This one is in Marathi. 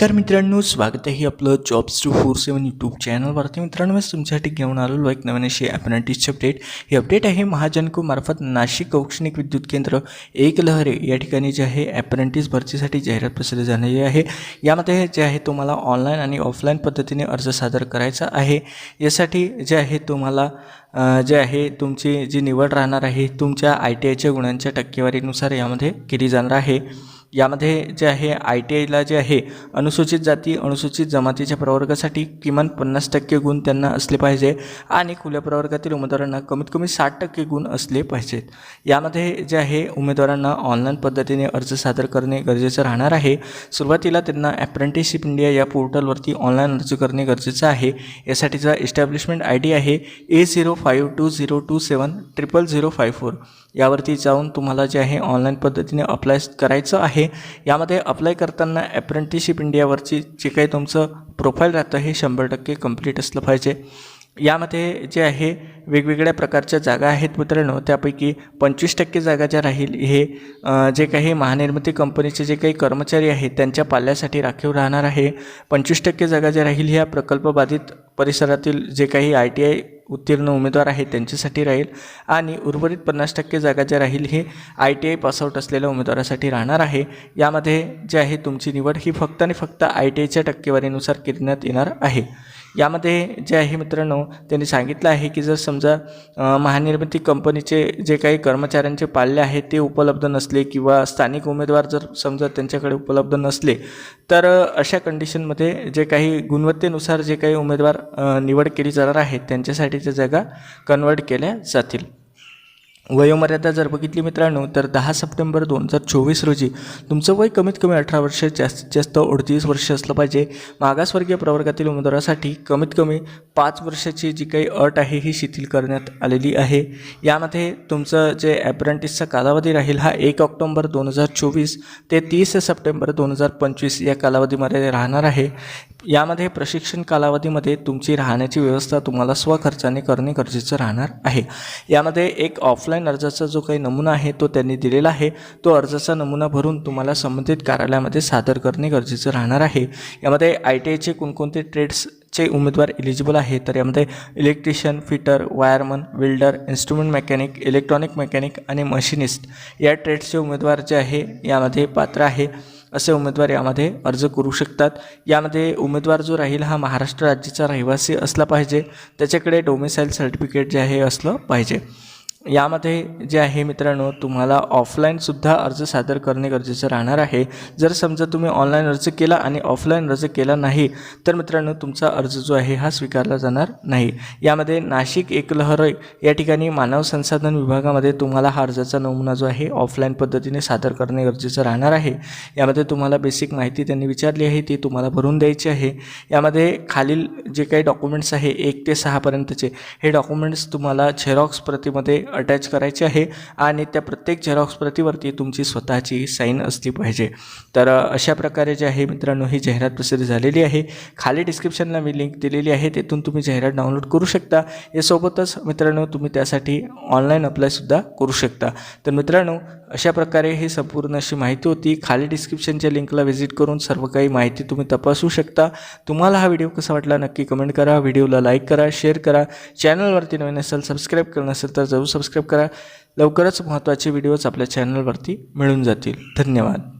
नमस्कार मित्रांनो स्वागत आहे आपलं jobs two four seven YouTube चॅनलवरती मित्रांनो मी तुमच्यासाठी घेऊन आलेलो एक नवीन अशी ॲपरेंटिसची अपडेट ही अपडेट आहे महाजनको मार्फत नाशिक औष्णिक विद्युत केंद्र एक लहरे या ठिकाणी जे आहे ॲपरेंटिस भरतीसाठी जाहिरात प्रसिद्ध झालेली आहे. यामध्ये जे आहे तुम्हाला ऑनलाईन आणि ऑफलाईन पद्धतीने अर्ज सादर करायचा आहे. यासाठी जे आहे तुम्हाला जे आहे तुमची जी निवड राहणार आहे तुमच्या आय टी आयच्या गुणांच्या टक्केवारीनुसार यामध्ये केली जाणार आहे. यामध्ये जे आहे आय टी आयला जे आहे अनुसूचित जाती अनुसूचित जमातीच्या प्रवर्गासाठी किमान पन्नास टक्के गुण त्यांना असले पाहिजे आणि खुल्या प्रवर्गातील उमेदवारांना कमीत कमी साठ टक्के गुण असले पाहिजेत. यामध्ये जे आहे उमेदवारांना ऑनलाईन पद्धतीने अर्ज सादर करणे गरजेचं राहणार आहे. सुरुवातीला त्यांना ॲप्रेंटिसशिप इंडिया या पोर्टलवरती ऑनलाईन अर्ज करणे गरजेचं आहे. यासाठीचा एस्टॅब्लिशमेंट आय डी आहे. A zero five two zero two seven triple zero five four यावरती जाऊन तुम्हाला जे आहे ऑनलाईन पद्धतीने अप्लाय करायचं आहे. यामध्ये अप्लाय करताना अप्रेंटिसशिप इंडियावरची जे काही तुमचं प्रोफाईल राहतं हे शंभर टक्के कंप्लीट असलं पाहिजे. यामध्ये जे आहे वेगवेगळ्या प्रकारच्या जागा आहेत मित्रांनो. त्यापैकी पंचवीस टक्के जागा ज्या राहील हे जे काही महानिर्मिती कंपनीचे जे काही कर्मचारी आहेत त्यांच्या पाल्यासाठी राखीव राहणार आहे. पंचवीस टक्के जागा ज्या राहील ह्या प्रकल्पबाधित परिसरातील जे काही आय टी आय उत्तीर्ण उमेदवार आहेत त्यांच्यासाठी राहील. आणि उर्वरित पन्नास टक्के जागा ज्या राहील हे आय टी आय पासआउट असलेल्या उमेदवारासाठी राहणार आहे. यामध्ये जे आहे तुमची निवड ही फक्त आणि फक्त आय टी आयच्या टक्केवारीनुसार करण्यात येणार आहे. यामध्ये जे आहे मित्रांनो त्यांनी सांगितलं आहे की जर समजा महानिर्मिती कंपनीचे जे काही कर्मचाऱ्यांचे पाल्ले आहेत ते उपलब्ध नसले किंवा स्थानिक उमेदवार जर समजा त्यांच्याकडे उपलब्ध नसले तर अशा कंडिशनमध्ये जे काही गुणवत्तेनुसार जे काही उमेदवार निवड केली जाणार आहेत त्यांच्यासाठीच्या जागा कन्वर्ट केल्या जातील. वयोमर्यादा जर बघितली मित्रांनो तर दहा सप्टेंबर दोन हजार चोवीस रोजी तुमचं वय कमीत कमी अठरा वर्ष जास्तीत जास्त अडतीस वर्ष असलं पाहिजे. मागासवर्गीय प्रवर्गातील उमेदवारासाठी कमीत कमी पाच वर्षाची जी काही अट आहे ही शिथिल करण्यात आलेली आहे. यामध्ये तुमचं जे ॲप्रेंटिसचा कालावधी राहील हा एक ऑक्टोंबर दोन हजार चोवीस ते तीस सप्टेंबर दोन हजार पंचवीस या कालावधीमध्ये राहणार आहे. यामध्ये प्रशिक्षण कालावधीमध्ये तुमची राहण्याची व्यवस्था तुम्हाला स्वखर्चाने करणे गरजेचं राहणार आहे. यामध्ये एक ऑफलाईन अर्जाचा जो काही नमुना आहे तो त्यांनी दिलेला आहे. तो अर्जाचा नमुना भरून तुम्हाला संबंधित कार्यालयामध्ये सादर करणे गरजेचं राहणार आहे. यामध्ये आय टी आयचे कोणकोणते ट्रेड्सचे उमेदवार एलिजिबल आहे तर यामध्ये electrician fitter wireman welder instrument mechanic electronic mechanic आणि मशिनिस्ट या ट्रेड्सचे उमेदवार जे आहे यामध्ये पात्र आहे. असे उमेदवार यामध्ये अर्ज करू शकतात. यामध्ये उमेदवार जो राहील हा महाराष्ट्र राज्याचा रहिवासी असला पाहिजे. त्याच्याकडे डोमिसाईल सर्टिफिकेट जे आहे असलं पाहिजे. यामध्ये जे आहे मित्रांनो तुम्हाला ऑफलाईनसुद्धा अर्ज सादर करणे गरजेचं राहणार आहे. जर समजा तुम्ही ऑनलाईन अर्ज केला आणि ऑफलाईन अर्ज केला नाही तर मित्रांनो तुमचा अर्ज जो आहे हा स्वीकारला जाणार नाही. यामध्ये नाशिक एकलहर या ठिकाणी मानव संसाधन विभागामध्ये तुम्हाला हा अर्जाचा नमुना जो आहे ऑफलाईन पद्धतीने सादर करणे गरजेचं राहणार आहे. यामध्ये तुम्हाला बेसिक माहिती त्यांनी विचारली आहे ती तुम्हाला भरून द्यायची आहे. यामध्ये खालील जे काही डॉक्युमेंट्स आहे एक ते सहापर्यंतचे हे डॉक्युमेंट्स तुम्हाला झेरॉक्स प्रतीमध्ये अटॅच करायची आहे आणि त्या प्रत्येक झेरॉक्स प्रतीवरती तुमची स्वतःची साईन असली पाहिजे. तर अशा प्रकारे जे आहे मित्रांनो ही जाहिरात प्रसिद्ध झालेली आहे. खाली डिस्क्रिप्शनला मी लिंक दिलेली आहे. तिथून तुम्ही जाहिरात डाउनलोड करू शकता. यासोबतच मित्रांनो तुम्ही त्यासाठी ऑनलाईन अप्लायसुद्धा करू शकता. तर मित्रांनो अशा प्रकारे ही संपूर्ण अशी माहिती होती. खाली डिस्क्रिप्शनच्या लिंकला व्हिजिट करून सर्व काही माहिती तुम्ही तपासू शकता. तुम्हाला हा व्हिडिओ कसा वाटला नक्की कमेंट करा. व्हिडिओला लाईक करा शेअर करा. चॅनलवरती नवीन असेल सबस्क्राईब करणं असेल तर जरूर सबस्क्राईब करा. लवकरच महत्त्वाचे व्हिडिओज आपल्या चॅनलवरती मिळून जातील. धन्यवाद.